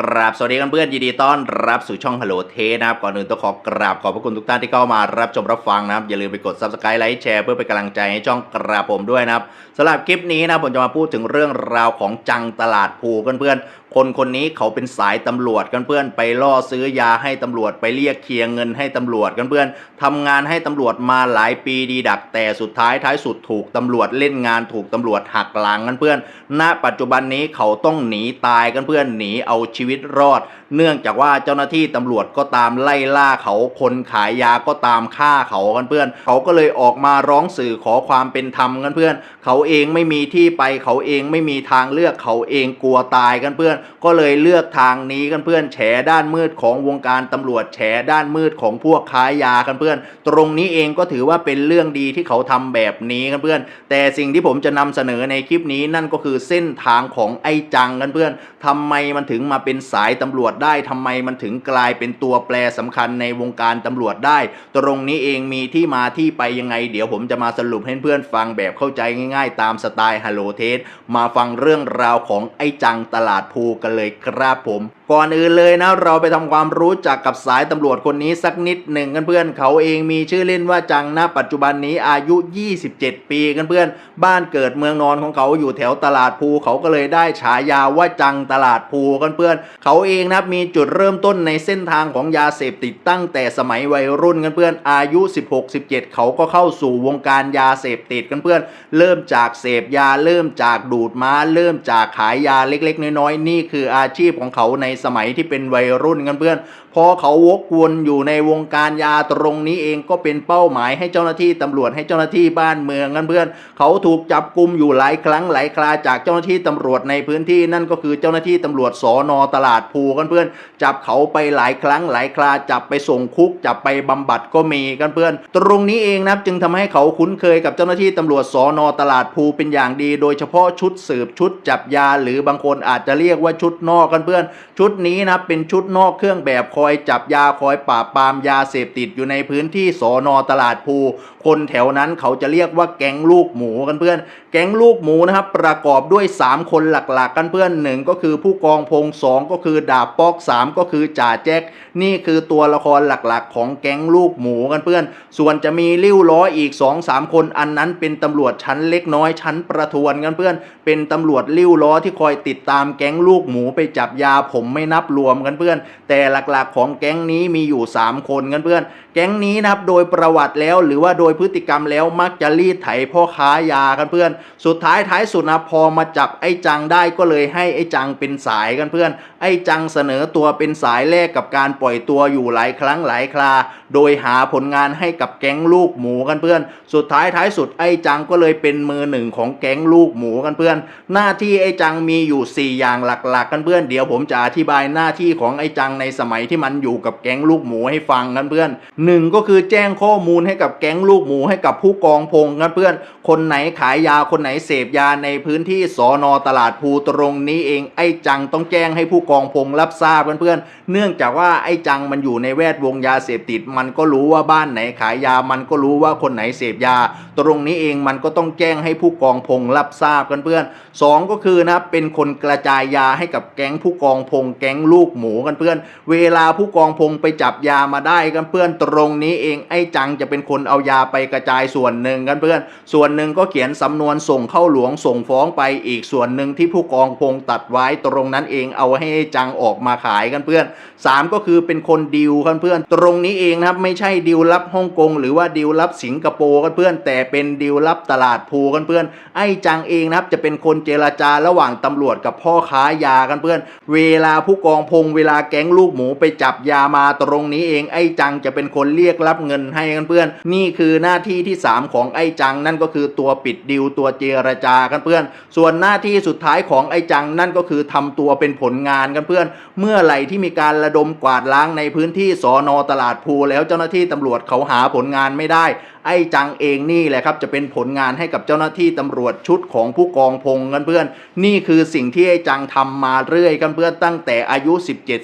กราบสวัสดีกันเพื่อนยินดีต้อนรับสู่ช่องฮัลโหลเทนะครับก่อนอื่นต้องขอกราบขอบพระคุณทุกท่านที่เข้ามารับชมรับฟังนะครับ อย่าลืมไปกด subscribe ไลค์แชร์เพื่อเป็นกำลังใจให้ช่องกราบผมด้วยนะครับสำหรับคลิปนี้นะผมจะมาพูดถึงเรื่องราวของจังตลาดภูกเพื่อนๆ คนคนนี้เขาเป็นสายตำรวจกันเพื่อนไปล่อซื้อยาให้ตำรวจไปเรียกเคลียร์เงินให้ตำรวจกันเพื่อนทำงานให้ตำรวจมาหลายปีดีดัก แต่สุดท้ายท้ายสุดถูกตำรวจเล่นงานถูกตำรวจหักหลังกันเพื่อน ณ ปัจจุบันนี้เขาต้องหนีตายกันเพื่อนหนีเอาชีวิตรอด เนื่องจากว่าเจ้าหน้าที่ตำรวจก็ตามไล่ล่าเขาคนขายยาก็ตามฆ่าเขากันเพื่อน เขาก็เลยออกมาร้องสื่อขอความเป็นธรรมกันเพื่อน เขาเองไม่มีที่ไปเขาเองไม่มีทางเลือกเขาเองกลัวตายกันเพื่อนก็เลยเลือกทางนี้กันเพื่อนแฉด้านมืดของวงการตำรวจแฉด้านมืดของพวกค้ายากันเพื่อน ตรงนี้เองก็ถือว่าเป็นเรื่องดีที่เขาทำแบบนี้กันเพื่อน แต่สิ่งที่ผมจะนำเสนอในคลิปนี้นั่นก็คือเส้นทางของไอ้จังกันเพื่อนทำไมมันถึงมาเป็นสายตำรวจได้ทำไมมันถึงกลายเป็นตัวแปรสำคัญในวงการตำรวจได้ ตรงนี้เองมีที่มาที่ไปยังไง เดี๋ยวผมจะมาสรุปให้เพื่อนฟังแบบเข้าใจง่าย ๆ ตามสไตล์ฮัลโหลเทสมาฟังเรื่องราวของไอ้จังตลาดภูกันเลยครับผม ก่อนอื่นเลยนะ เราไปทำความรู้จักกับสายตำรวจคนนี้สักนิดหนึ่งกันเพื่อนเขาเองมีชื่อเล่นว่าจังนะปัจจุบันนี้อายุ 27 ปีกันเพื่อน บ้านเกิดเมืองนอนของเขาอยู่แถวตลาดภูเขาก็เลยได้ฉายาว่าจังตลาดภูกันเพื่อน เขาเองนะมีจุดเริ่มต้นในเส้นทางของยาเสพติดตั้งแต่สมัยวัยรุ่นกันเพื่อนอายุ 16-17 เขาก็เข้าสู่วงการยาเสพติดกันเพื่อน เริ่มจากเสพยาเริ่มจากดูดม้า เริ่มจากขายยาเล็ก ๆ น้อยๆนี่คืออาชีพของเขาในสมัยที่เป็นวัยรุ่นกันเพื่อน พอเขาวกวนอยู่ในวงการยาตรงนี้เองก็เป็นเป้าหมายให้เจ้าหน้าที่ตำรวจให้เจ้าหน้าที่บ้านเมืองกันเพื่อน เขาถูกจับกุมอยู่หลายครั้งหลายคราจากเจ้าหน้าที่ตำรวจในพื้นที่นั่นก็คือเจ้าหน้าที่ตำรวจสอนอตลาดภูกันเพื่อน จับเขาไปหลายครั้งหลายคราจับไปส่งคุก จับไปบำบัดก็มีกันเพื่อน ตรงนี้เองนะจึงทำให้เขาคุ้นเคยกับเจ้าหน้าที่ตำรวจสอนอตลาดภูเป็นอย่างดี โดยเฉพาะชุดสืบชุดจับยา หรือบางคนอาจจะเรียกว่าชุดนอกกันเพื่อน ชุดนี้นะเป็นชุดนอกเครื่องแบบคอยจับยาคอยปราบปรามยาเสพติดอยู่ในพื้นที่สอนอตลาดภูคนแถวนั้นเขาจะเรียกว่าแก๊งลูกหมูกันเพื่อน แก๊งลูกหมูนะครับประกอบด้วย 3 คนหลักๆ กันเพื่อนหนึ่งก็คือผู้กองพงสองก็คือดาบปอกสามก็คือจ่าแจ็คนี่คือตัวละครหลักๆ ของแก๊งลูกหมูกันเพื่อน ส่วนจะมีริ้วล้ออีก 2-3 คนอันนั้นเป็นตำรวจชั้นเล็กน้อยชั้นประทวนกันเพื่อน เป็นตำรวจริ้วล้อที่คอยติดตามแก๊งลูกหมูไปจับยาผมไม่นับรวมกันเพื่อน แต่หลักๆของแก๊งนี้มีอยู่ 3 คนกันเพื่อน แก๊งนี้นะครับโดยประวัติแล้วหรือว่าโดยพฤติกรรมแล้วมักจะรีดไถพ่อค้ายากันเพื่อน สุดท้ายท้ายสุดนะพอมาจับไอ้จังได้ก็เลยให้ไอ้จังเป็นสายกันเพื่อน ไอ้จังเสนอตัวเป็นสายแรกกับการปล่อยตัวอยู่หลายครั้งหลายครา โดยหาผลงานให้กับแก๊งลูกหมูกันเพื่อน สุดท้ายท้ายสุดไอ้จังก็เลยเป็นมือหนึ่งของแก๊งลูกหมูกันเพื่อน หน้าที่ไอ้จังมีอยู่ 4 อย่างหลักๆ กันเพื่อนเดี๋ยวผมจะอธิบายหน้าที่ของไอ้จังในสมัยที่มันอยู่กับแก๊งลูกหมูให้ฟังกันเพื่อนหนึ่งก็คือแจ้งข้อมูลให้กับแก๊งลูกหมูให้กับผู้กองพงกันเพื่อน คนไหนขายยาคนไหนเสพยาในพื้นที่สอนอตลาดภูตรงนี้เองไอ้จังต้องแจ้งให้ผู้กองพงรับทราบกันเพื่อนเนื่องจากว่าไอ้จังมันอยู่ในแวดวงยาเสพติด มันก็รู้ว่าบ้านไหนขายยา มันก็รู้ว่าคนไหนเสพยา ตรงนี้เองมันก็ต้องแจ้งให้ผู้กองพงรับทราบกันเพื่อนสองก็คือนะเป็นคนกระจายยาให้กับแก๊งผู้กองพง แก๊งลูกหมูกันเพื่อน เวลาผู้กองพงไปจับยามาได้กันเพื่อนตรรงนี้เองไอ้จังจะเป็นคนเอายาไปกระจายส่วนหนึ่งกันเพื่อน ส่วนหนึ่งก็เขียนสำนวนส่งเข้าหลวงส่งฟ้องไปอีกส่วนหนึ่งที่ผู้กองพงตัดไว้ตรงนั้นเองเอาให้ไอ้จังออกมาขายกันเพื่อนสามก็คือเป็นคนดิวกันเพื่อน ตรงนี้เองนะครับไม่ใช่ดิวรับฮ่องกงหรือว่าดิวรับสิงคโปร์กันเพื่อน แต่เป็นดิวรับตลาดภูกันเพื่อน ไอ้จังเองนะครับจะเป็นคนเจรจาระหว่างตำรวจกับพ่อค้ายากันเพื่อน เวลาผู้กองพงเวลาแก๊งลูกหมูไปจับยามาตรงนี้เองไอ้จังจะเป็นคนนเรียกรับเงินให้กันเพื่อน นี่คือหน้าที่ที่ 3 ของไอ้จังนั่นก็คือตัวปิดดิวตัวเจรจากันเพื่อน ส่วนหน้าที่สุดท้ายของไอ้จังนั่นก็คือทำตัวเป็นผลงานกันเพื่อน เมื่อไหร่ที่มีการระดมกวาดล้างในพื้นที่สอนอตลาดภูแล้วเจ้าหน้าที่ตำรวจเขาหาผลงานไม่ได้ไอ้จังเองนี่แหละครับจะเป็นผลงานให้กับเจ้าหน้าที่ตำรวจชุดของผู้กองพงกันเพื่อน นี่คือสิ่งที่ไอ้จังทำมาเรื่อยกันเพื่อนตั้งแต่อายุ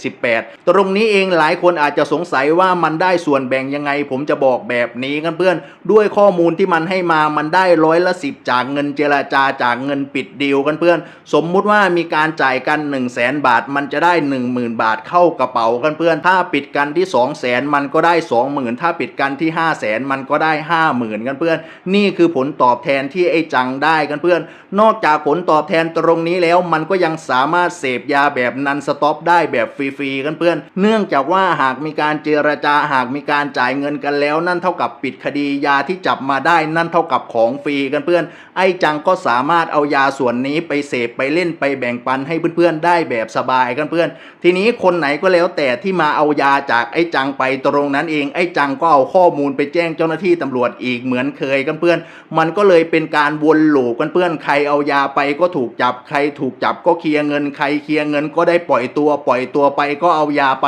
17-18 ตรงนี้เองหลายคนอาจจะสงสัยว่ามันได้ส่วนแบ่งยังไง ผมจะบอกแบบนี้กันเพื่อน ด้วยข้อมูลที่มันให้มามันได้ร้อยละสิบจากเงินเจรจาจากเงินปิดดีลกันเพื่อน สมมุติว่ามีการจ่ายกัน1 0 0 0 0แสนบาท มันจะได้ 10,000 บาทเข้ากระเป๋ากันเพื่อน ถ้าปิดกันที่ 2 0 0แสนมันก็ได้ 20,000 ถ้าปิดกันที่ 5 0 0แสนมันก็ได้50,000กันเพื่อน นี่คือผลตอบแทนที่ไอ้จังได้กันเพื่อน นอกจากผลตอบแทนตรงนี้แล้วมันก็ยังสามารถเสพยาแบบนันสต็อปได้แบบฟรีๆกันเพื่อน เนื่องจากว่าหากมีการเจรจาหากมีการจ่ายเงินกันแล้ว นั่นเท่ากับปิดคดียาที่จับมาได้นั่นเท่ากับของฟรีกันเพื่อน ไอ้จังก็สามารถเอายาส่วนนี้ไปเสพไปเล่นไปแบ่งปันให้เพื่อนๆได้แบบสบายกันเพื่อน ทีนี้คนไหนก็แล้วแต่ที่มาเอายาจากไอ้จังไปตรงนั้นเองไอ้จังก็เอาข้อมูลไปแจ้งเจ้าหน้าที่ตำรวจวจอีกเหมือนเคยกันเพื่อน มันก็เลยเป็นการวนลูปกันเพื่อน ใครเอายาไปก็ถูกจับ ใครถูกจับก็เคลียร์เงิน ใครเคลียร์เงินก็ได้ปล่อยตัว ปล่อยตัวไปก็เอายาไป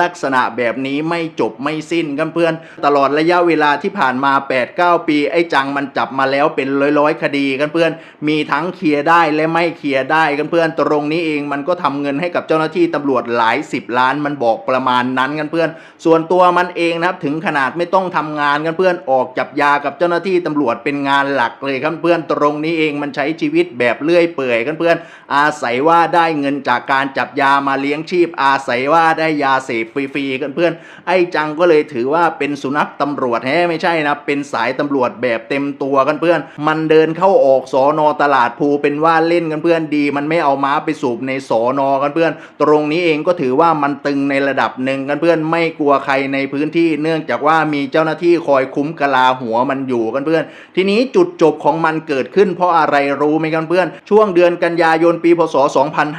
ลักษณะแบบนี้ไม่จบไม่สิ้นกันเพื่อน ตลอดระยะเวลาที่ผ่านมา 8-9 ปี ไอ้จังมันจับมาแล้วเป็นร้อยๆคดีกันเพื่อน มีทั้งเคลียร์ได้และไม่เคลียร์ได้กันเพื่อน ตรงนี้เองมันก็ทำเงินให้กับเจ้าหน้าที่ตำรวจหลายสิบล้านมันบอกประมาณนั้นกันเพื่อน ส่วนตัวมันเองนะครับถึงขนาดไม่ต้องทำงานกันเพื่อนออกจับยากับเจ้าหน้าที่ตำรวจเป็นงานหลักเลยครับเพื่อนตรงนี้เองมันใช้ชีวิตแบบเลื่อยเปื่อยกันเพื่อนอาศัยว่าได้เงินจากการจับยามาเลี้ยงชีพ อาศัยว่าได้ยาเสพฟรีๆกันเพื่อนไอ้จังก็เลยถือว่าเป็นสุนัขตำรวจแฮะไม่ใช่นะเป็นสายตำรวจแบบเต็มตัวกันเพื่อน มันเดินเข้าออกสอนอตลาดภูเป็นว่าเล่นกันเพื่อนดี มันไม่เอาม้าไปสูบในสอนอกันเพื่อน ตรงนี้เองก็ถือว่ามันตึงในระดับหนึ่งกันเพื่อนไม่กลัวใครในพื้นที่เนื่องจากว่ามีเจ้าหน้าที่คอยคุ้มกะลาหัวมันอยู่กันเพื่อน ทีนี้จุดจบของมันเกิดขึ้นเพราะอะไรรู้ไหมกันเพื่อน ช่วงเดือนกันยายนปีพศ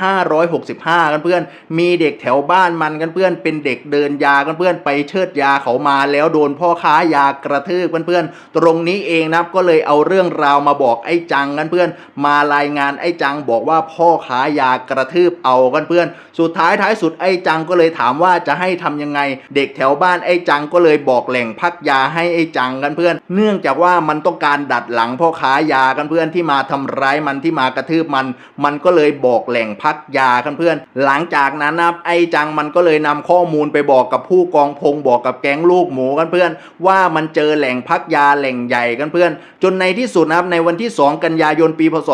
2565 กันเพื่อน มีเด็กแถวบ้านมันกันเพื่อน เป็นเด็กเดินยากันเพื่อนไปเชิดยาเขามาแล้วโดนพ่อค้ายากระทืบกันเพื่อน ตรงนี้เองนะก็เลยเอาเรื่องราวมาบอกไอ้จังกันเพื่อน มารายงานไอ้จังบอกว่าพ่อค้ายากระทืบเอากันเพื่อน สุดท้ายท้ายสุดไอ้จังก็เลยถามว่าจะให้ทำยังไง เด็กแถวบ้านไอ้จังก็เลยบอกแหล่งพักยาให้ไอ้จังกันเพื่อน เนื่องจากว่ามันต้องการดัดหลังพ่อค้ายากันเพื่อนที่มาทำร้ายมันที่มากระทืบมัน มันก็เลยบอกแหล่งพักยากันเพื่อน หลังจากนั้นนะไอ้จังมันก็เลยนำข้อมูลไปบอกกับผู้กองพงบอกกับแก๊งลูกหมูกันเพื่อน ว่ามันเจอแหล่งพักยาแหล่งใหญ่กันเพื่อน จนในที่สุดนะครับในวันที่ 2 กันยายนปีพศ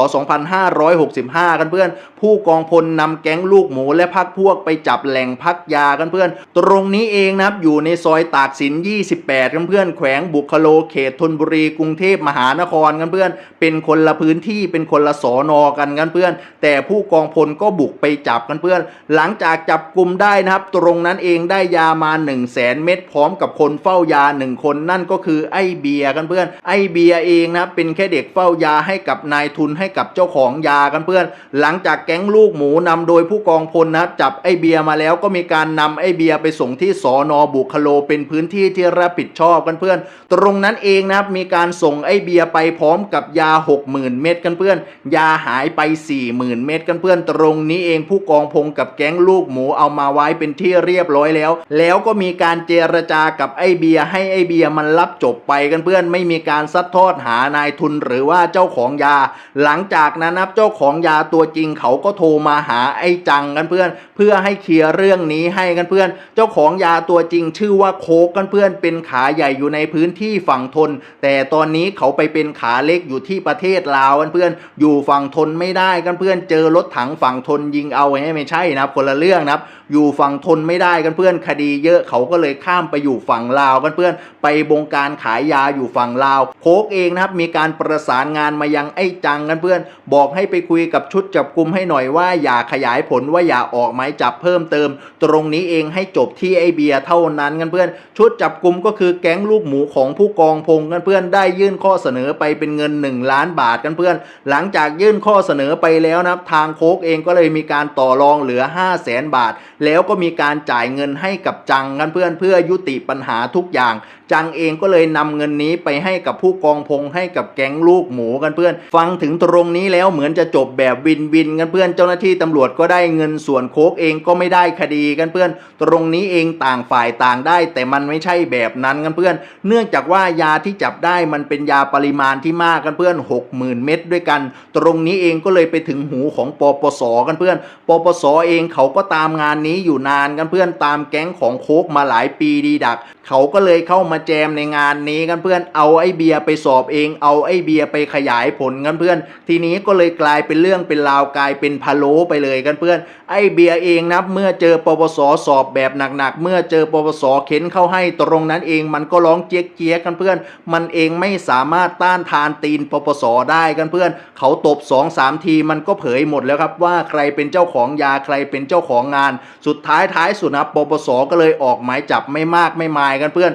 2565 กันเพื่อน ผู้กองพลนำแก๊งลูกหมูและพักพวกไปจับแหล่งพักยากันเพื่อน ตรงนี้เองนะครับอยู่ในซอยตากสิน 28 กันเพื่อนแขวงบุคโลลเขตธนบุรีกรุงเทพมหานครกันเพื่อน เป็นคนละพื้นที่เป็นคนละสอนอกันกันเพื่อน แต่ผู้กองพลก็บุกไปจับกันเพื่อน หลังจากจับกลุ่มได้นะครับ ตรงนั้นเองได้ยามา1 0 0 0 0แสนเม็ดพร้อมกับคนเฝ้ายา 1 คนนั่นก็คือไอ้เบียกันเพื่อน ไอ้เบียเองนะเป็นแค่เด็กเฝ้ายาให้กับนายทุนให้กับเจ้าของยากันเพื่อน หลังจากแก๊งลูกหมูนำโดยผู้กองพลนะครับจับไอ้เบียมาแล้วก็มีการนำไอ้เบียไปส่งที่สอนอบุคโลเป็นพื้นที่ที่รับผิดชอบกันเพื่อน ตรงนั้นเองนะครับมีการส่งไอเบียร์ไปพร้อมกับยา 60,000 เม็ดกันเพื่อน ยาหายไป 40,000 เม็ดกันเพื่อนตรงนี้เองผู้กองพงกับแก๊งลูกหมูเอามาไว้เป็นที่เรียบร้อยแล้ว แล้วก็มีการเจรจากับไอเบียร์ให้ไอเบียร์มันรับจบไปกันเพื่อนไม่มีการซัดทอดหานายทุนหรือว่าเจ้าของยา หลังจากนั้นนะครับเจ้าของยาตัวจริงเขาก็โทรมาหาไอจังกันเพื่อน เพื่อให้เคลียร์เรื่องนี้ให้กันเพื่อน เจ้าของยาตัวจริงชื่อว่าโคกกันเพื่อนเป็นขาใหญ่อยู่ในพื้นที่ฝั่งทน แต่ตอนนี้เขาไปเป็นขาเล็กอยู่ที่ประเทศลาวกันเพื่อนอยู่ฝั่งทนไม่ได้กันเพื่อนเจอรถถังฝั่งทนยิงเอาไอ้ไม่ใช่นะครับคนละเรื่องนะครับ อยู่ฝั่งทนไม่ได้กันเพื่อนคดีเยอะเขาก็เลยข้ามไปอยู่ฝั่งลาวกันเพื่อนไปบงการขายยาอยู่ฝั่งลาวโคกเองนะครับมีการประสานงานมายังไอ้จังกันเพื่อน บอกให้ไปคุยกับชุดจับกลุ่มให้หน่อยว่าอย่าขยายผลว่าอย่าออกหมายจับเพิ่มเติม ตรงนี้เองให้จบที่ไอเบียเท่านั้นกันเพื่อน ชุดจับกลุ่มก็คือแก๊งลูกหมูของผู้กองพงกันเพื่อนได้ยื่นข้อเสนอไปเป็นเงิน 1 ล้านบาทกันเพื่อน หลังจากยื่นข้อเสนอไปแล้วนะครับทางโคกเองก็เลยมีการต่อรองเหลือ 5 0 0แสนบาท แล้วก็มีการจ่ายเงินให้กับจังกันเพื่อนเพื่อยุติปัญหาทุกอย่าง จังเองก็เลยนำเงินนี้ไปให้กับผู้กองพงให้กับแก๊งลูกหมูกันเพื่อน ฟังถึงตรงนี้แล้วเหมือนจะจบแบบวินวินกันเพื่อนเจ้าหน้าที่ตำรวจก็ได้เงินส่วนโคกเองก็ไม่ได้คดีกันเพื่อน ตรงนี้เองต่างฝ่ายต่างได้ แต่มันไม่ใช่แบบนั้นกันเพื่อน เนื่องจากว่าว่ายาที่จับได้มันเป็นยาปริมาณที่มากกันเพื่อน 60,000 เม็ดด้วยกัน ตรงนี้เองก็เลยไปถึงหูของปปสกันเพื่อน ปปสเองเขาก็ตามงานนี้อยู่นานกันเพื่อนตามแก๊งของโคกมาหลายปีดีดัก เขาก็เลยเข้ามาแจมในงานนี้กันเพื่อนเอาไอ้เบียร์ไปสอบเอง เอาไอ้เบียร์ไปขยายผลกันเพื่อน ทีนี้ก็เลยกลายเป็นเรื่องเป็นราวกลายเป็นพะโล้ไปเลยกันเพื่อน ไอ้เบียร์เองนะเมื่อเจอปปสสอบแบบหนักๆ เมื่อเจอปปสเข็นเข้าให้ตรงนั้นเองมันก็ร้องเจี๊ยกเจี๊ยกกันเพื่อน มันเองไม่สามารถต้านทานตีนปปสได้กันเพื่อน เขาตบ2อสามทีมันก็เผยหมดแล้วครับว่าใครเป็นเจ้าของยาใครเป็นเจ้าของงาน สุดท้ายท้ายสุดนะปปสก็เลยออกหมายจับไม่มากไม่มายกันเพื่อน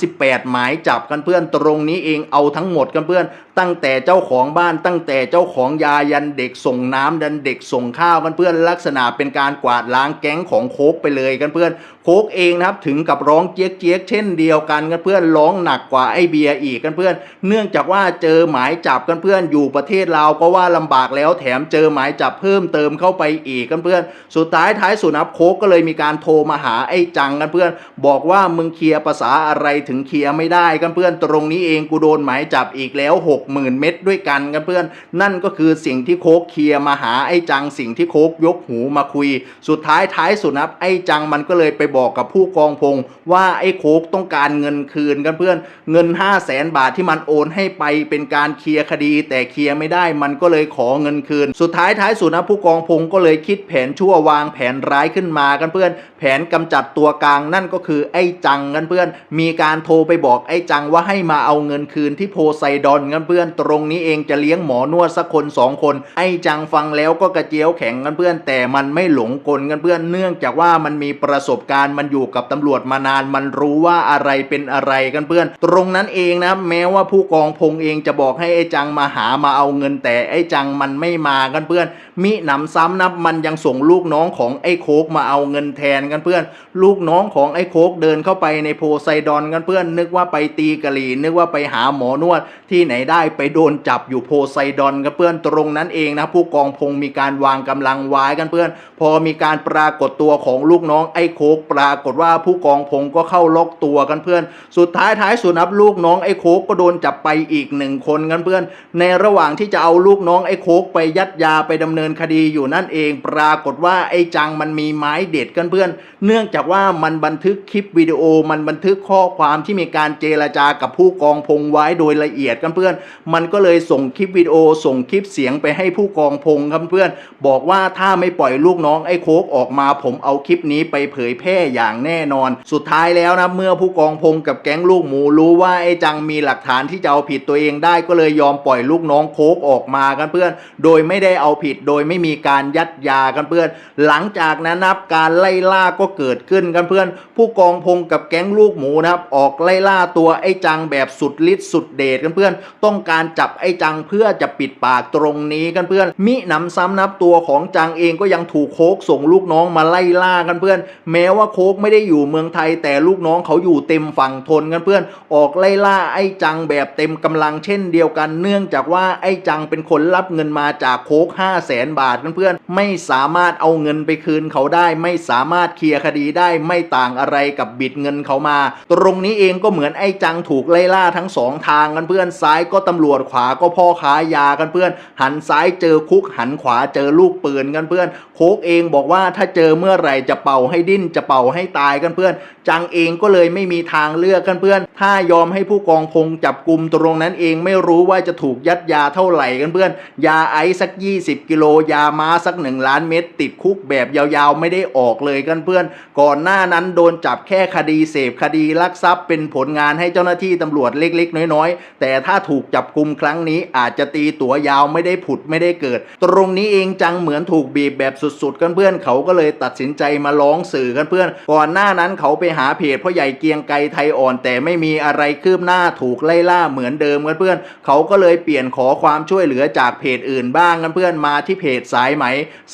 38 หมายจับกันเพื่อนตรงนี้เองเอาทั้งหมดกันเพื่อน ตั้งแต่เจ้าของบ้านตั้งแต่เจ้าของยายันเด็กส่งน้ำดันเด็กส่งข้าวกันเพื่อนลักษณะเป็นการกวาดล้างแก๊งของโคกไปเลยกันเพื่อน โคกเองนะครับถึงกับร้องเจี๊ยกเจี๊ยกเช่นเดียวกันกันเพื่อนร้องหนักกว่าไอเบียร์อีกกันเพื่อน เนื่องจากว่าเจอหมายจับกันเพื่อนอยู่ประเทศลาวก็ว่าลำบากแล้วแถมเจอหมายจับเพิ่มเติมเข้าไปอีกกันเพื่อน สุดท้ายท้ายสุดนะครับโคกก็เลยมีการโทรมาหาไอ้จังกันเพื่อน บอกว่ามึงเคลียร์ภาษาอะไรถึงเคลียร์ไม่ได้กันเพื่อนตรงนี้เองกูโดนหมายจับอีกแล้ว 60,000 เม็ดด้วยกันกันเพื่อน นั่นก็คือสิ่งที่โคกเคลียร์มาหาไอ้จังสิ่งที่โคกยกหูมาคุย สุดท้ายท้ายสุดนับไอ้จังมันก็เลยไปบอกกับผู้กองพงว่าไอ้โคกต้องการเงินคืนกันเพื่อนเงิน 5 0 0แสนบาทที่มันโอนให้ไปเป็นการเคลียร์คดี แต่เคลียร์ไม่ได้มันก็เลยขอเงินคืน สุดท้ายท้ายสุดนะผู้กองพงก็เลยคิดแผนชั่ววางแผนร้ายขึ้นมากันเพื่อน แผนกำจัดตัวกลางนั่นก็คือไอ้จังกันเพื่อนมีการการโทรไปบอกไอ้จังว่าให้มาเอาเงินคืนที่โพไซดอนกันเพื่อนตรงนี้เองจะเลี้ยงหมอนวดสักคนสองคน ไอ้จังฟังแล้วก็กระเจียวแข็งกันเพื่อนแต่มันไม่หลงกลกันเพื่อนเนื่องจากว่ามันมีประสบการณ์มันอยู่กับตำรวจมานานมันรู้ว่าอะไรเป็นอะไรกันเพื่อน ตรงนั้นเองนะแม้ว่าผู้กองพงเองจะบอกให้ไอ้จังมาหามาเอาเงินแต่ไอ้จังมันไม่มากันเพื่อน มิหนำซ้ำนะมันยังส่งลูกน้องของไอ้โคกมาเอาเงินแทนกันเพื่อน ลูกน้องของไอ้โคกเดินเข้าไปในโพไซดอนกันเพื่อนนึกว่าไปตีกะหรี่นึกว่าไปหาหมอนวดที่ไหนได้ไปโดนจับอยู่โพไซดอนกันเพื่อนตรงนั้นเองนะผู้กองพงมีการวางกำลังไว้กันเพื่อน พอมีการปรากฏตัวของลูกน้องไอ้โคกปรากฏว่าผู้กองพงก็เข้าล็อกตัวกันเพื่อน สุดท้ายท้ายสุดนับลูกน้องไอ้โคกก็โดนจับไปอีกหนึ่งคนกันเพื่อน ในระหว่างที่จะเอาลูกน้องไอ้โคกไปยัดยาไปดำเนินคดีอยู่นั่นเอง ปรากฏว่าไอ้จังมันมีไม้เด็ดกันเพื่อน เนื่องจากว่ามันบันทึกคลิปวิดีโอมันบันทึกข้อความความที่มีการเจรจากับผู้กองพงไว้โดยละเอียดกันเพื่อน มันก็เลยส่งคลิปวิดีโอ ส่งคลิปเสียงไปให้ผู้กองพงครับเพื่อน บอกว่าถ้าไม่ปล่อยลูกน้องไอ้โคกออกมา ผมเอาคลิปนี้ไปเผยแพร่อย่างแน่นอน สุดท้ายแล้วนะเมื่อผู้กองพงกับแก๊งลูกหมูรู้ว่าไอ้จังมีหลักฐานที่จะเอาผิดตัวเองได้ก็เลยยอมปล่อยลูกน้องโคกออกมากันเพื่อน โดยไม่ได้เอาผิดโดยไม่มีการยัดยากันเพื่อน หลังจากนั้นนับการไล่ล่าก็เกิดขึ้นกันเพื่อน ผู้กองพงกับแก๊งลูกหมูนะครับออกไล่ล่าตัวไอ้จังแบบสุดฤทธิ์สุดเดชกันเพื่อน ต้องการจับไอ้จังเพื่อจะปิดปากตรงนี้กันเพื่อน มิหนำซ้ำนับตัวของจังเองก็ยังถูกโคกส่งลูกน้องมาไล่ล่ากันเพื่อน แม้ว่าโคกไม่ได้อยู่เมืองไทย แต่ลูกน้องเขาอยู่เต็มฝั่งทนกันเพื่อน ออกไล่ล่าไอ้จังแบบเต็มกำลังเช่นเดียวกัน เนื่องจากว่าไอ้จังเป็นคนรับเงินมาจากโคก5 0 0แสนบาทกันเพื่อน ไม่สามารถเอาเงินไปคืนเขาได้ ไม่สามารถเคลียร์คดีได้ไม่ต่างอะไรกับบิดเงินเขามา ตรงนี้เองก็เหมือนไอ้จังถูกไล่ล่าทั้งสองทางกันเพื่อนซ้ายก็ตำรวจขวาก็พ่อค้ายากันเพื่อน หันซ้ายเจอคุกหันขวาเจอลูกปืนกันเพื่อน คกเองบอกว่าถ้าเจอเมื่อไหร่จะเป่าให้ดิ้นจะเป่าให้ตายกันเพื่อน จังเองก็เลยไม่มีทางเลือกกันเพื่อน ถ้ายอมให้ผู้กองพงจับกลุ่มตรงนั้นเองไม่รู้ว่าจะถูกยัดยาเท่าไหร่กันเพื่อน ยาไอซ์สัก 20 กิโลยาม้าสัก 1 ล้านเม็ดติดคุกแบบยาวๆ ไม่ได้ออกเลยกันเพื่อน ก่อนหน้านั้นโดนจับแค่คดีเสพคดีลักทรัพย์เป็นผลงานให้เจ้าหน้าที่ตำรวจเล็กๆ น้อยๆ แต่ถ้าถูกจับกลุ่มครั้งนี้อาจจะตีตัวยาวไม่ได้ผุดไม่ได้เกิด ตรงนี้เองจังเหมือนถูกบีบแบบสุดๆกันเพื่อนเขาก็เลยตัดสินใจมาร้องสื่อกันเพื่อน ก่อนหน้านั้นเขาไปหาเพจพ่อใหญ่เกียงไกรไทยอ่อน แต่ไม่มีอะไรคืบหน้าถูกไล่ล่าเหมือนเดิมกันเพื่อน เขาก็เลยเปลี่ยนขอความช่วยเหลือจากเพจอื่นบ้างกันเพื่อนมาที่เพจสายไหม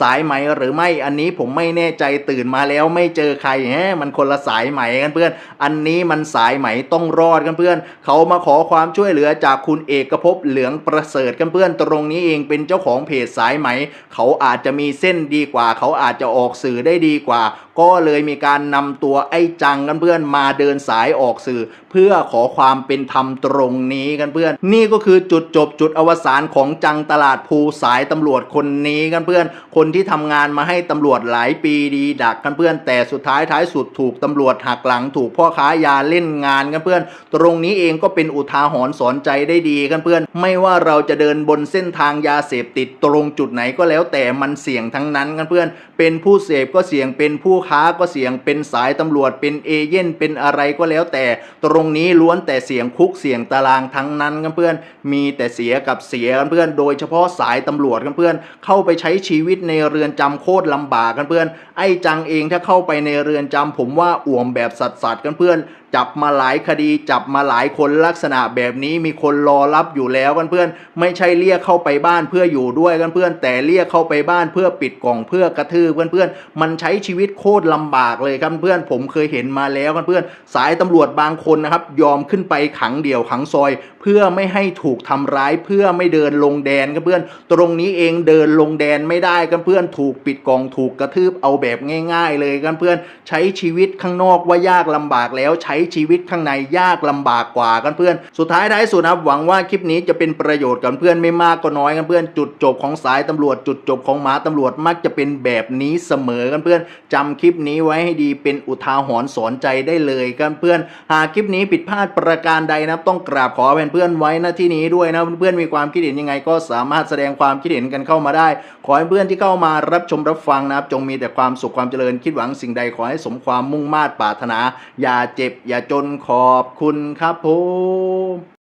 สายไหมหรือไม่อันนี้ผมไม่แน่ใจตื่นมาแล้วไม่เจอใครแฮะมันคนละสายไหมกันเพื่อน อันนี้มันสายไหมต้องรอดกันเพื่อน เขามาขอความช่วยเหลือจากคุณเอกภพเหลืองประเสริฐกันเพื่อนตรงนี้เองเป็นเจ้าของเพจสายไหม เขาอาจจะมีเส้นดีกว่า เขาอาจจะออกสื่อได้ดีกว่า ก็เลยมีการนำตัวไอ้จังกันเพื่อนมาเดินสายออกสื่อ เพื่อขอความเป็นธรรมตรงนี้กันเพื่อน นี่ก็คือจุดจบจุดอวสานของจังตลาดภูสายตำรวจคนนี้กันเพื่อน คนที่ทำงานมาให้ตำรวจหลายปีดีดักกันเพื่อน แต่สุดท้ายท้ายสุดถูกตำรวจหักหลังถูกพ่อค้ายาเล่นงานกันเพื่อน ตรงนี้เองก็เป็นอุทาหรณ์สอนใจได้ดีกันเพื่อน ไม่ว่าเราจะเดินบนเส้นทางยาเสพติดตรงจุดไหนก็แล้วแต่มันเสี่ยงทั้งนั้นกันเพื่อน เป็นผู้เสพก็เสี่ยงเป็นผู้ค้าก็เสี่ยงเป็นสายตำรวจเป็นเอเย่นเป็นอะไรก็แล้วแต่ ตรงนี้ล้วนแต่เสี่ยงคุกเสี่ยงตารางทั้งนั้นกันเพื่อน มีแต่เสียกับเสียกันเพื่อน โดยเฉพาะสายตำรวจกันเพื่อน เข้าไปใช้ชีวิตในเรือนจำโคตรลำบากกันเพื่อน ไอ้จังเองถ้าเข้าไปในเรือนจำผมว่าอ่วมแบบสัดๆกันเพื่อนจับมาหลายคดีจับมาหลายคนลักษณะแบบนี้มีคนรอรับอยู่แล้วกันเพื่อนไม่ใช่เรียกเข้าไปบ้านเพื่ออยู่ด้วยกันเพื่อนแต่เรียกเข้าไปบ้านเพื่อปิดกล่องเพื่อกระทืบเพื่อนๆมันใช้ชีวิตโคตรลำบากเลยครับเพื่อนผมเคยเห็นมาแล้วกันเพื่อนสายตำรวจบางคนนะครับยอมขึ้นไปขังเดี่ยวขังซอย เพื่อไม่ให้ถูกทำร้ายเพื่อไม่เดินลงแดนกันเพื่อนตรงนี้เองเดินลงแดนไม่ได้กันเพื่อนถูกปิดกล่องถูกกระทืบเอาแบบง่าย ๆ เลยกันเพื่อนใช้ชีวิตข้างนอกว่ายากลำบากแล้วใช้ชีวิตข้างในยากลำบากกว่ากันเพื่อน สุดท้ายท้ายสุดนะหวังว่าคลิปนี้จะเป็นประโยชน์กับเพื่อนไม่มากก็น้อยกันเพื่อน จุดจบของสายตำรวจ จุดจบของหมาตำรวจมักจะเป็นแบบนี้เสมอกันเพื่อนจำคลิปนี้ไว้ให้ดีเป็นอุทาหรณ์สอนใจได้เลยกันเพื่อน หากคลิปนี้ผิดพลาดประการใดนะต้องกราบขอเป็นเพื่อนไว้หน้าที่นี้ด้วยนะเพื่อนๆมีความคิดเห็นยังไงก็สามารถแสดงความคิดเห็นกันเข้ามาได้ ขอให้เพื่อนที่เข้ามารับชมรับฟังนะครับจงมีแต่ความสุขความเจริญคิดหวังสิ่งใดขอให้สมความมุ่งมา่ปรารถนา อย่าเจ็บอย่าจนขอบคุณครับผม